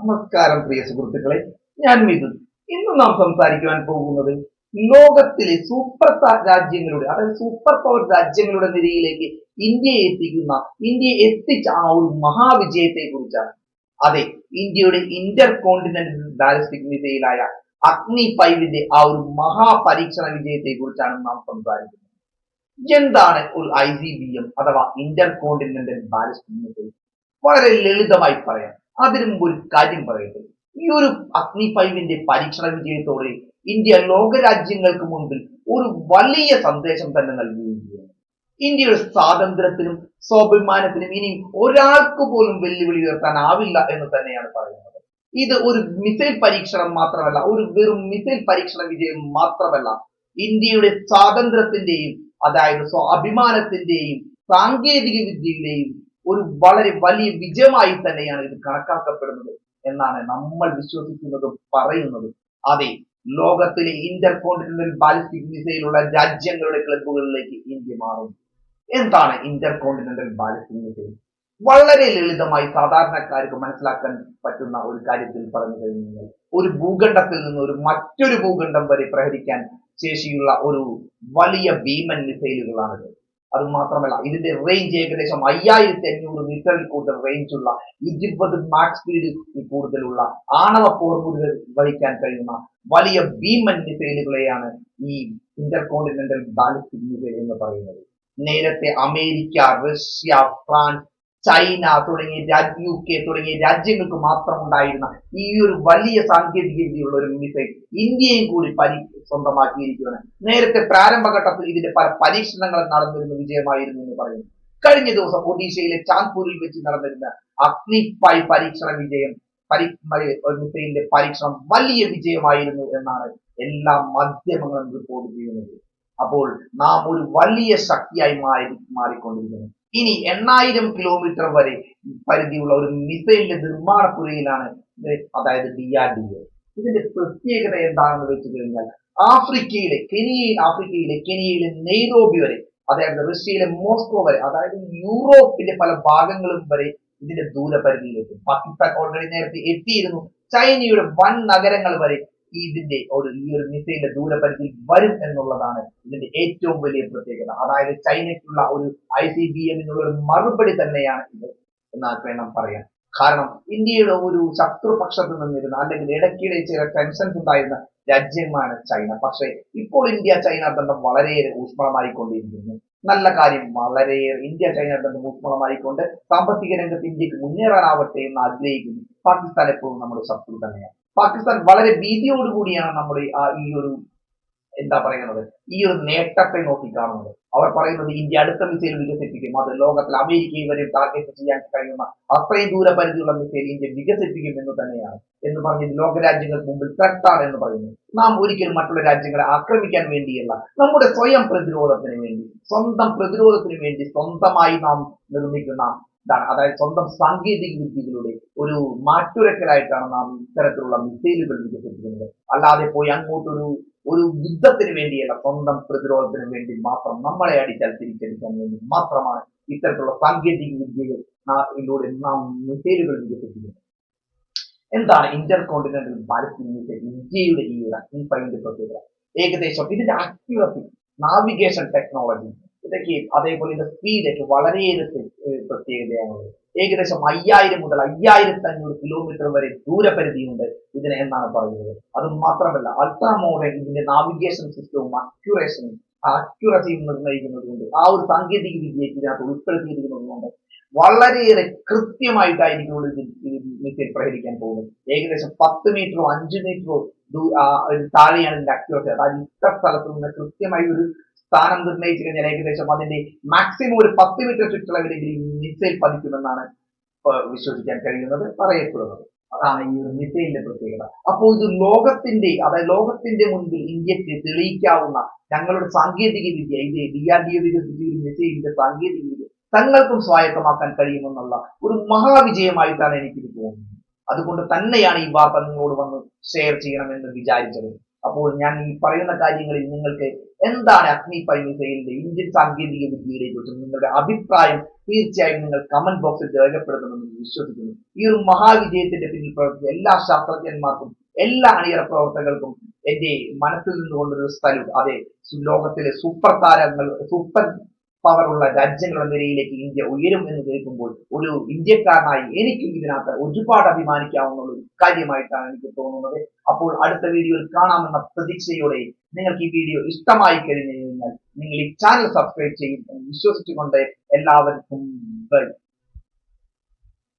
നമസ്കാരം പ്രിയ സുഹൃത്തുക്കളെ ഞാൻ മിഥുൻ. ഇന്ന് നാം സംസാരിക്കുവാൻ പോകുന്നത് ലോകത്തിലെ സൂപ്പർ രാജ്യങ്ങളുടെ അതായത് സൂപ്പർ പവർ രാജ്യങ്ങളുടെ നിരയിലേക്ക് ഇന്ത്യയെ എത്തിക്കുന്ന ഇന്ത്യയെ എത്തിച്ച ആ ഒരു മഹാവിജയത്തെ കുറിച്ചാണ് അതെ ഇന്ത്യയുടെ ഇന്റർ കോണ്ടിനെന്റൽ ബാലിസ്റ്റിക് മിസൈലായ അഗ്നി ഫൈവിന്റെ ആ ഒരു മഹാപരീക്ഷണ വിജയത്തെ കുറിച്ചാണ് നാം സംസാരിക്കുന്നത്. എന്താണ് ഒരു ഐ സി ബി എം അഥവാ ഇന്റർ കോണ്ടിനെന്റൽ ബാലിസ്റ്റിക് മിസൈൽ വളരെ ലളിതമായി പറയാം. അതിനു മുമ്പ് ഒരു കാര്യം പറയട്ടെ. ഈ ഒരു അഗ്നി ഫൈവിന്റെ പരീക്ഷണ വിജയത്തോടെ ഇന്ത്യ ലോകരാജ്യങ്ങൾക്ക് മുൻപിൽ ഒരു വലിയ സന്ദേശം തന്നെ നൽകുകയാണ്. ഇന്ത്യയുടെ സ്വാതന്ത്ര്യത്തിനും സ്വാഭിമാനത്തിനും ഇനി ഒരാൾക്ക് പോലും വെല്ലുവിളി ഉയർത്താനാവില്ല എന്ന് തന്നെയാണ് പറയുന്നത്. ഇത് ഒരു മിസൈൽ പരീക്ഷണം മാത്രമല്ല ഒരു വെറും മിസൈൽ പരീക്ഷണ വിജയം മാത്രമല്ല ഇന്ത്യയുടെ സ്വാതന്ത്ര്യത്തിന്റെയും അതായത് സ്വാഭിമാനത്തിന്റെയും സാങ്കേതിക വിദ്യയുടെയും ഒരു വളരെ വലിയ വിജയമായി തന്നെയാണ് ഇത് കണക്കാക്കപ്പെടുന്നത് എന്നാണ് നമ്മൾ വിശ്വസിക്കുന്നതും പറയുന്നതും. അതെ ലോകത്തിലെ ഇന്റർ കോണ്ടിനെന്റൽ ബാലിസ്റ്റിക് മിസൈലുള്ള രാജ്യങ്ങളുടെ ക്ലബുകളിലേക്ക് ഇന്ത്യ മാറും എന്താണ് ഇന്റർ കോണ്ടിനെന്റൽ ബാലിസ്റ്റിക് മിസൈൽ വളരെ ലളിതമായി സാധാരണക്കാർക്ക് മനസ്സിലാക്കാൻ പറ്റുന്ന ഒരു കാര്യത്തിൽ പറഞ്ഞു കഴിഞ്ഞാൽ ഒരു ഭൂഖണ്ഡത്തിൽ നിന്ന് ഒരു മറ്റൊരു ഭൂഖണ്ഡം വരെ പ്രഹരിക്കാൻ ശേഷിയുള്ള ഒരു വലിയ ഭീമൻ മിസൈലുകളാണിത് അത് മാത്രമല്ല ഇതിന്റെ റേഞ്ച് ഏകദേശം അയ്യായിരത്തി അഞ്ഞൂറ് മീറ്ററിൽ കൂടുതൽ റേഞ്ച് ഉള്ള ഇരുപത് മാക്സ് സ്പീഡ് കൂടുതലുള്ള ആണവ പോർമുരുകൾ വഹിക്കാൻ കഴിയുന്ന വലിയ ഭീമൻ മിസൈലുകളെയാണ് ഈ ഇന്റർ കോണ്ടിനെന്റൽ ബാലിസ്റ്റിക് മിസൈൽ എന്ന് പറയുന്നത്. നേരത്തെ അമേരിക്ക റഷ്യ ഫ്രാൻസ് ചൈന തുടങ്ങിയ യു കെ തുടങ്ങിയ രാജ്യങ്ങൾക്ക് മാത്രം ഉണ്ടായിരുന്ന ഈ ഒരു വലിയ സാങ്കേതിക വിദ്യയുള്ള ഒരു മിസൈൽ ഇന്ത്യയും കൂടി പരി സ്വന്തമാക്കിയിരിക്കുകയാണ്. നേരത്തെ പ്രാരംഭഘട്ടത്തിൽ ഇതിന്റെ പല പരീക്ഷണങ്ങൾ നടന്നിരുന്ന വിജയമായിരുന്നു എന്ന് പറയുന്നു. കഴിഞ്ഞ ദിവസം ഒഡീഷയിലെ ചാന്ദ്പൂരിൽ വെച്ച് നടന്നിരുന്ന അഗ്നി പൈ പരീക്ഷണ വിജയം പരി മിസൈലിന്റെ പരീക്ഷണം വലിയ വിജയമായിരുന്നു എന്നാണ് എല്ലാ മാധ്യമങ്ങളും റിപ്പോർട്ട് ചെയ്യുന്നത്. അപ്പോൾ നാം ഒരു വലിയ ശക്തിയായി മാറി മാറിക്കൊണ്ടിരിക്കുന്നു. ഇനി എണ്ണായിരം കിലോമീറ്റർ വരെ പരിധിയുള്ള ഒരു മിസൈലിന്റെ നിർമ്മാണ പുരയിലാണ് അതായത് ഡി ആർ ഡി എ ഇതിന്റെ പ്രത്യേകത എന്താണെന്ന് വെച്ച് കഴിഞ്ഞാൽ ആഫ്രിക്കയിലെ കെനിയയിൽ ആഫ്രിക്കയിലെ കെനിയയിലെ നെയ്റോബി വരെ അതായത് റഷ്യയിലെ മോസ്കോ വരെ അതായത് യൂറോപ്പിന്റെ പല ഭാഗങ്ങളും വരെ ഇതിന്റെ ദൂരപരിധിയിലേക്ക്. പാകിസ്ഥാൻ ഓൾറെഡി നേരത്തെ എത്തിയിരുന്നു. ചൈനയുടെ വൻ നഗരങ്ങൾ വരെ ഇതിന്റെ ഒരു ഈ ഒരു മിസൈലിന്റെ ദൂരപരിധിയിൽ വരും എന്നുള്ളതാണ് ഇതിന്റെ ഏറ്റവും വലിയ പ്രത്യേകത. അതായത് ചൈനയ്ക്കുള്ള ഒരു ഐ സി ബി എമ്മിനുള്ള ഒരു മറുപടി തന്നെയാണ് ഇത് എന്നാൽ വേണം പറയാൻ. കാരണം ഇന്ത്യയുടെ ഒരു ശത്രുപക്ഷത്ത് നിന്നിരുന്ന അല്ലെങ്കിൽ ഇടയ്ക്കിടെ ചില ടെൻഷൻസ് ഉണ്ടായിരുന്ന രാജ്യമാണ് ചൈന. പക്ഷേ ഇപ്പോൾ ഇന്ത്യ ചൈന ബന്ധം വളരെയേറെ ഊഷ്മളമായിക്കൊണ്ടിരിക്കുന്നു. നല്ല കാര്യം വളരെയേറെ ഇന്ത്യ ചൈന ബന്ധം ഊഷ്മളമായിക്കൊണ്ട് സാമ്പത്തിക രംഗത്ത് ഇന്ത്യയ്ക്ക് മുന്നേറാനാവട്ടെ എന്ന് ആഗ്രഹിക്കുന്നു. പാകിസ്ഥാൻ എപ്പോഴും നമ്മുടെ ശത്രു തന്നെയാണ്. പാകിസ്ഥാൻ വളരെ ഭീതിയോടുകൂടിയാണ് നമ്മുടെ ആ ഈ ഒരു എന്താ പറയുന്നത് ഈ ഒരു നേട്ടത്തെ നോക്കി കാണുന്നത്. അവർ പറയുന്നത് ഇന്ത്യ അടുത്ത മിസൈൽ വികസിപ്പിക്കും. അത് ലോകത്തിൽ അമേരിക്കയിൽ വരെ ടാർഗറ്റ് ചെയ്യാൻ കഴിയുന്ന അത്രയും ദൂരപരിധിയുള്ള മിസൈൽ ഇന്ത്യ വികസിപ്പിക്കും എന്ന് തന്നെയാണ് എന്ന് പറഞ്ഞ് ലോകരാജ്യങ്ങൾക്ക് മുമ്പിൽ ത്രട്ടാണ് എന്ന് പറയുന്നു നാം ഒരിക്കലും മറ്റുള്ള രാജ്യങ്ങളെ ആക്രമിക്കാൻ വേണ്ടിയല്ല. നമ്മുടെ സ്വയം പ്രതിരോധത്തിന് വേണ്ടി സ്വന്തം പ്രതിരോധത്തിന് വേണ്ടി സ്വന്തമായി നാം നിർമ്മിക്കുന്ന അതായത് സ്വന്തം സാങ്കേതിക വിദ്യകളുടെ ഒരു മാറ്റുരക്കലായിട്ടാണ് നാം ഇത്തരത്തിലുള്ള മിസൈലുകൾ വികസിപ്പിക്കുന്നത്. അല്ലാതെ പോയി അങ്ങോട്ടൊരു ഒരു യുദ്ധത്തിന് വേണ്ടിയല്ല സ്വന്തം പ്രതിരോധത്തിന് വേണ്ടി മാത്രം നമ്മളെ അടിച്ചാൽ തിരിച്ചടിക്കാൻ വേണ്ടി മാത്രമാണ് ഇത്തരത്തിലുള്ള സാങ്കേതിക വിദ്യകൾ ഇതിലൂടെ നാം മിസൈലുകൾ വികസിപ്പിക്കുന്നത്. എന്താണ് ഇന്റർ കോണ്ടിനെന്റൽ ബാലിസ്റ്റിക് ഇന്ത്യയുടെ ഈ പ്രത്യേകത ഏകദേശം ഇതിന്റെ അക്യുറസി നാവിഗേഷൻ ടെക്നോളജി ഇതൊക്കെ അതേപോലെ ഇതിന്റെ സ്പീഡൊക്കെ വളരെയേറെ പ്രത്യേകതയാണ്. ഏകദേശം അയ്യായിരം മുതൽ അയ്യായിരത്തി അഞ്ഞൂറ് കിലോമീറ്റർ വരെ ദൂരപരിധിയുണ്ട് ഇതിന് എന്നാണ് പറയുന്നത്. അത് മാത്രമല്ല അൾട്രാ മോഡേൺ ഇതിന്റെ നാവിഗേഷൻ സിസ്റ്റവും അക്യുറേഷനും അക്യുറസിയും നിർണയിക്കുന്നത് കൊണ്ട് ആ ഒരു സാങ്കേതിക വിദ്യയ്ക്ക് ഇതിനകത്ത് ഉൾപ്പെടുത്തിയിരിക്കുന്നത് കൊണ്ട് വളരെയേറെ കൃത്യമായിട്ടായിരിക്കും ഇത് മിസൈൽ പ്രഹരിക്കാൻ പോകുന്നത്. ഏകദേശം പത്ത് മീറ്ററോ അഞ്ച് മീറ്ററോ താഴെയാണ് ഇതിന്റെ അക്യുറസി അതായത് ഇത്ര സ്ഥലത്ത് നിന്ന് കൃത്യമായി ഒരു സ്ഥാനം നിർണയിച്ചു കഴിഞ്ഞാൽ ഏകദേശം അതിന്റെ മാക്സിമം ഒരു പത്ത് മീറ്റർ ചുറ്റളവിലെങ്കിലും മിസൈൽ പതിക്കുമെന്നാണ് വിശ്വസിക്കാൻ കഴിയുന്നത് പറയപ്പെടുന്നത്. അതാണ് ഈ ഒരു മിസൈലിന്റെ പ്രത്യേകത. അപ്പോൾ ഇത് ലോകത്തിന്റെ അതായത് ലോകത്തിന്റെ മുൻപിൽ ഇന്ത്യയ്ക്ക് തെളിയിക്കാവുന്ന ഞങ്ങളുടെ സാങ്കേതിക വിദ്യ ഇത് ഡി ആർ ഡി വികസിപ്പിച്ച ഒരു മിസൈലിന്റെ സാങ്കേതിക വിദ്യ തങ്ങൾക്കും സ്വായത്തമാക്കാൻ കഴിയുമെന്നുള്ള ഒരു മഹാവിജയമായിട്ടാണ് എനിക്കിത് തോന്നുന്നത്. അതുകൊണ്ട് തന്നെയാണ് ഈ വാർത്ത നിങ്ങളോട് വന്ന് ഷെയർ ചെയ്യണമെന്ന് വിചാരിച്ചത്. അപ്പോൾ ഞാൻ ഈ പറയുന്ന കാര്യങ്ങളിൽ നിങ്ങൾക്ക് എന്താണ് അഗ്നി പൈ മിസൈലിന്റെ ഇന്ത്യൻ സാങ്കേതിക വിദ്യയെ കുറിച്ച് നിങ്ങളുടെ അഭിപ്രായം തീർച്ചയായും നിങ്ങൾ കമന്റ് ബോക്സിൽ രേഖപ്പെടുത്തണമെന്ന് വിശ്വസിക്കുന്നു. ഈ ഒരു മഹാവിജയത്തിന്റെ പിന്നിൽ പ്രവർത്തിച്ച എല്ലാ ശാസ്ത്രജ്ഞന്മാർക്കും എല്ലാ അണിയറ പ്രവർത്തകർക്കും എന്റെ മനസ്സിൽ നിന്നുകൊണ്ടൊരു സ്ഥലം അതെ ലോകത്തിലെ സൂപ്പർ താരങ്ങൾ സൂപ്പർ പവറുള്ള രാജ്യങ്ങളുടെ നിരയിലേക്ക് ഇന്ത്യ ഉയരും എന്ന് കേൾക്കുമ്പോൾ ഒരു ഇന്ത്യക്കാരനായി എനിക്ക് ഇതിനകത്ത് ഒരുപാട് അഭിമാനിക്കാവുന്ന ഒരു കാര്യമായിട്ടാണ് എനിക്ക് തോന്നുന്നത്. അപ്പോൾ അടുത്ത വീഡിയോയിൽ കാണാമെന്ന പ്രതീക്ഷയോടെ നിങ്ങൾക്ക് ഈ വീഡിയോ ഇഷ്ടമായി കഴിഞ്ഞു കഴിഞ്ഞാൽ നിങ്ങൾ ഈ ചാനൽ സബ്സ്ക്രൈബ് ചെയ്യും വിശ്വസിച്ചുകൊണ്ട് എല്ലാവർക്കും ബൈ